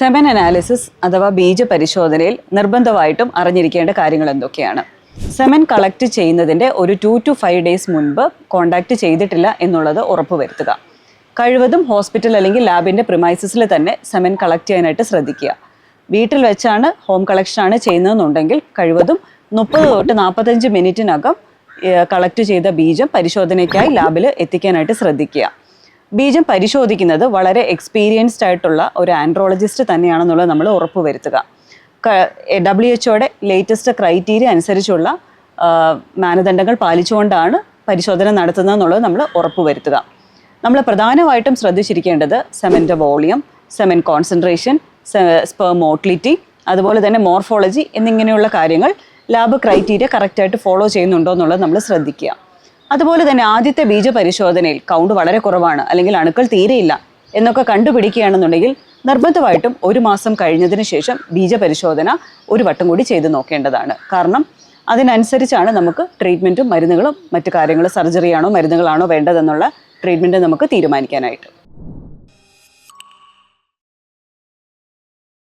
Semen analysis അഥവാ ബീജ പരിശോധനയിൽ നിർബന്ധമായിട്ടും അറിഞ്ഞിരിക്കേണ്ട കാര്യങ്ങൾ എന്തൊക്കെയാണ്? സെമൻ കളക്ട് ചെയ്യുന്നതിന്റെ ഒരു ടു ടു ഫൈവ് ഡേയ്സ് മുൻപ് കോണ്ടാക്ട് ചെയ്തിട്ടില്ല എന്നുള്ളത് ഉറപ്പുവരുത്തുക കഴിവതും ഹോസ്പിറ്റൽ അല്ലെങ്കിൽ ലാബിന്റെ പ്രിമൈസസിൽ തന്നെ സെമൻ കളക്ട് ചെയ്യാനായിട്ട് ശ്രദ്ധിക്കുക. വീട്ടിൽ വെച്ചാണ് ഹോം കളക്ഷനാണ് ചെയ്യുന്നതെന്നുണ്ടെങ്കിൽ കഴിവതും മുപ്പത് തൊട്ട് നാൽപ്പത്തഞ്ച് മിനിറ്റിനകം കളക്ട് ചെയ്ത ബീജം പരിശോധനയ്ക്കായി ലാബിൽ എത്തിക്കാനായിട്ട് ശ്രദ്ധിക്കുക. ബീജം പരിശോധിക്കുന്നത് വളരെ എക്സ്പീരിയൻസ്ഡ് ആയിട്ടുള്ള ഒരു ആൻഡ്രോളജിസ്റ്റ് തന്നെയാണെന്നുള്ളത് നമ്മൾ ഉറപ്പുവരുത്തുക ഡബ്ല്യു എച്ച്ഒയുടെ ലേറ്റസ്റ്റ് ക്രൈറ്റീരിയ അനുസരിച്ചുള്ള മാനദണ്ഡങ്ങൾ പാലിച്ചുകൊണ്ടാണ് പരിശോധന നടത്തുന്നത് എന്നുള്ളത് നമ്മൾ ഉറപ്പുവരുത്തുക നമ്മൾ പ്രധാനമായിട്ടും ശ്രദ്ധിച്ചിരിക്കേണ്ടത് സെമന്റെ volume semen concentration sperm motility അതുപോലെ തന്നെ മോർഫോളജി എന്നിങ്ങനെയുള്ള കാര്യങ്ങൾ ലാബ് ക്രൈറ്റീരിയ കറക്റ്റായിട്ട് ഫോളോ ചെയ്യുന്നുണ്ടോ എന്നുള്ളത് നമ്മൾ ശ്രദ്ധിക്കുക. അതുപോലെ തന്നെ ആദ്യത്തെ ബീജ പരിശോധനയിൽ കൗണ്ട് വളരെ കുറവാണ് അല്ലെങ്കിൽ അണുക്കൾ തീരെയില്ല എന്നൊക്കെ കണ്ടുപിടിക്കുകയാണെന്നുണ്ടെങ്കിൽ നിർബന്ധമായിട്ടും ഒരു മാസം കഴിഞ്ഞതിന് ശേഷം ബീജ പരിശോധന ഒരു വട്ടം കൂടി ചെയ്തു നോക്കേണ്ടതാണ്. കാരണം അതിനനുസരിച്ചാണ് നമുക്ക് ട്രീറ്റ്മെന്റും മരുന്നുകളും മറ്റു കാര്യങ്ങളും സർജറിയാണോ മരുന്നുകളാണോ വേണ്ടതെന്നുള്ള ട്രീറ്റ്മെന്റ് നമുക്ക് തീരുമാനിക്കാനായിട്ട്.